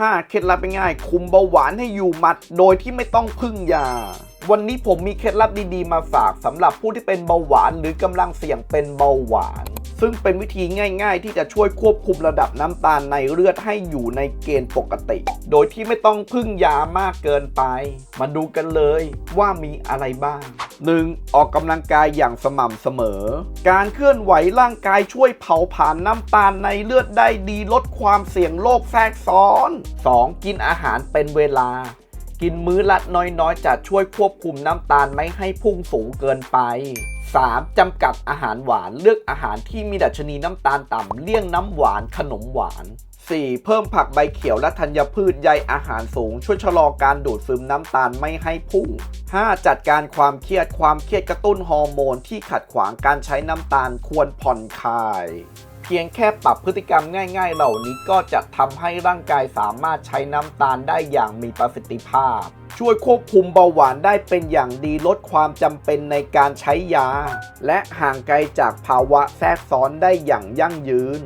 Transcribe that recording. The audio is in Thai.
5เคล็ดลับง่ายๆคุมเบาหวานให้อยู่หมัด โดยที่ไม่ต้องพึ่งยา วันนี้ผมมีเคล็ดลับดีๆมาฝากสำหรับผู้ที่เป็นเบาหวานหรือกำลังเสี่ยงเป็นเบาหวาน ซึ่งเป็นวิธีง่าย ๆ ที่จะช่วยควบคุมระดับน้ำตาลในเลือดให้อยู่ในเกณฑ์ปกติ โดยที่ไม่ต้องพึ่งยามากเกินไป มาดูกันเลยว่ามีอะไรบ้าง 1. ออกกำลังกายอย่างสม่ำเสมอ การเคลื่อนไหวร่างกายช่วยเผาผลาญน้ำตาลในเลือดได้ดีลดความเสี่ยงโรคแทรกซ้อน 2. กินอาหารเป็นเวลา กินมื้อละน้อยๆ จะช่วยควบคุมน้ำตาลไม่ให้พุ่งสูงเกินไป 3. จำกัดอาหารหวานเลือกอาหารที่มีดัชนีน้ำตาลต่ำเลี่ยงน้ำหวานขนมหวาน 4. เพิ่มผักใบเขียวและธัญพืชใยอาหารสูง ช่วยชะลอการดูดซึมน้ำตาลไม่ให้พุ่ง 5. จัดการความเครียดความเครียดกระตุ้นฮอร์โมนที่ขัดขวางการใช้น้ำตาลควรผ่อนคลายเพียงแค่ปรับพฤติกรรมง่ายๆ เหล่านี้ก็จะทำให้ร่างกายสามารถใช้น้ำตาลได้อย่างมีประสิทธิภาพ ช่วยควบคุมเบาหวานได้เป็นอย่างดีลดความจำเป็นในการใช้ยา และห่างไกลจากภาวะแทรกซ้อนได้อย่างยั่งยืน